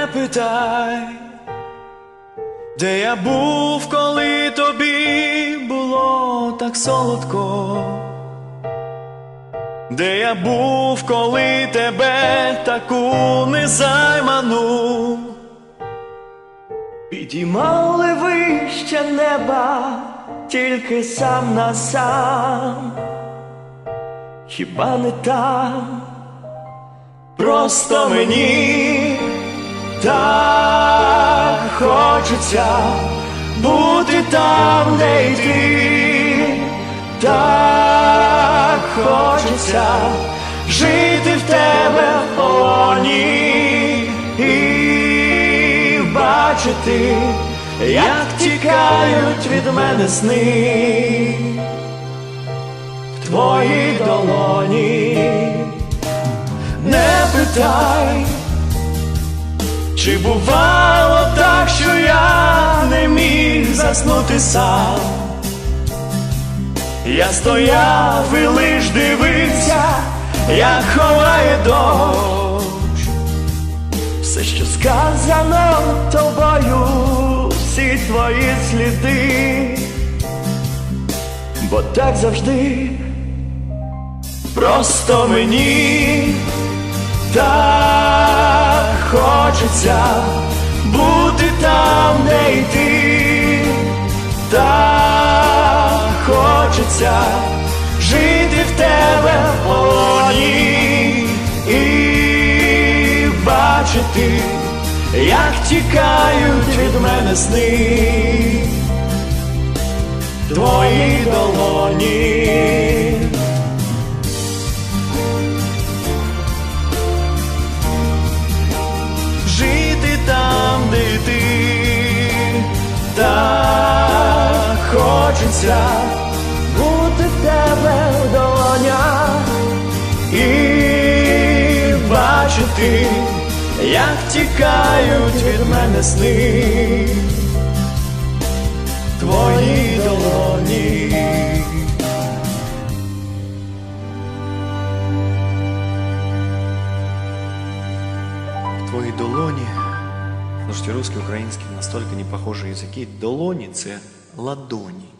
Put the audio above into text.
запитай, де я був, коли тобі було так солодко, де я був, коли тебе таку незайману. Підіймали вище неба, тільки сам на сам, хіба не там, просто мені хочеться бути там, де й ти, так хочеться жити в тебе в полоні і бачити, як тікають від мене сни в твоїй долоні. Не питай, чи бувало заснути сам. Я стояв і лиш дивився, як ховає дощ. Все, що сказано тобою, всі твої сліди, бо так завжди, просто мені так хочеться бути там, де й хочеться жити в тебе в полоні і бачити, як тікають від мене сни в твоїй долоні. хочеться тебе в долонях і бачити, як тікають від мене сни твої долоні. Твої долоні. Слушайте, русский, український настільки не похожі язики. Долоні це ладоні.